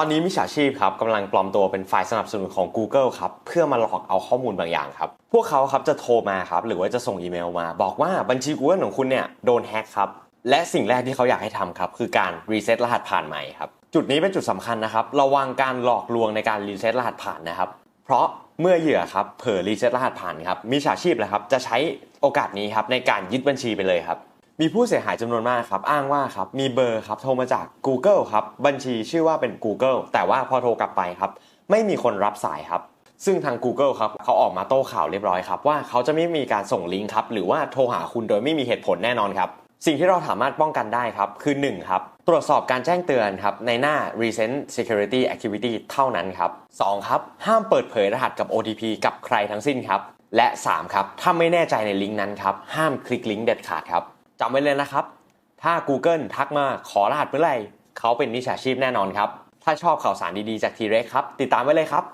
ตอนนี้มิจฉาชีพครับกำลังปลอมตัวเป็นฝ่ายสนับสนุนของ Google ครับเพื่อมาหลอกเอาข้อมูลบางอย่างครับ พวกเขาครับจะโทรมาครับหรือว่าจะส่งอีเมลมา บอกว่าบัญชี Google ของคุณเนี่ยโดนแฮ็กครับและสิ่งแรกที่เขาอยากให้ทำครับคือการรีเซ็ตรหัสผ่านใหม่ครับจุดนี้เป็นจุดสำคัญนะครับระวังการหลอกลวงในการรีเซ็ตรหัสผ่านนะครับ เพราะเมื่อเหยื่อครับเผลอรีเซ็ตรหัสผ่านครับมิจฉาชีพเลยครับจะใช้โอกาสนี้ครับในการยึดบัญชีไปเลยครับ มีผู้เสียหายจำนวนมากครับ อ้างว่าครับมีเบอร์ครับโทรมาจาก Google ครับบัญชีชื่อว่าเป็น Google แต่ว่าพอโทรกลับไปครับ ไม่มีคนรับสายครับ ซึ่งทาง Google ครับเขาออกมาโต้ข่าวเรียบร้อยครับว่าเขาจะไม่มีการส่งลิงก์ครับหรือว่าโทรหาคุณโดยไม่มีเหตุผลแน่นอนครับสิ่งที่เราสามารถป้องกันได้ครับ คือ 1 ครับ ตรวจสอบการแจ้งเตือนครับ ในหน้า recent security activity เท่านั้นครับ 2 ครับ ห้ามเปิดเผยรหัสกับ OTP กับใครทั้งสิ้นครับ และ 3 ครับ ถ้าไม่แน่ใจในลิงก์นั้นครับ ห้ามคลิกลิงก์เด็ดขาดครับ จำไว้เลยนะครับ ถ้า Google ทักมาขอรหัสเมื่อไหร่เขาเป็นมิจฉาชีพแน่นอนครับ ถ้าชอบข่าวสารดีๆจากทีเร็กครับ ติดตามไว้เลยครับ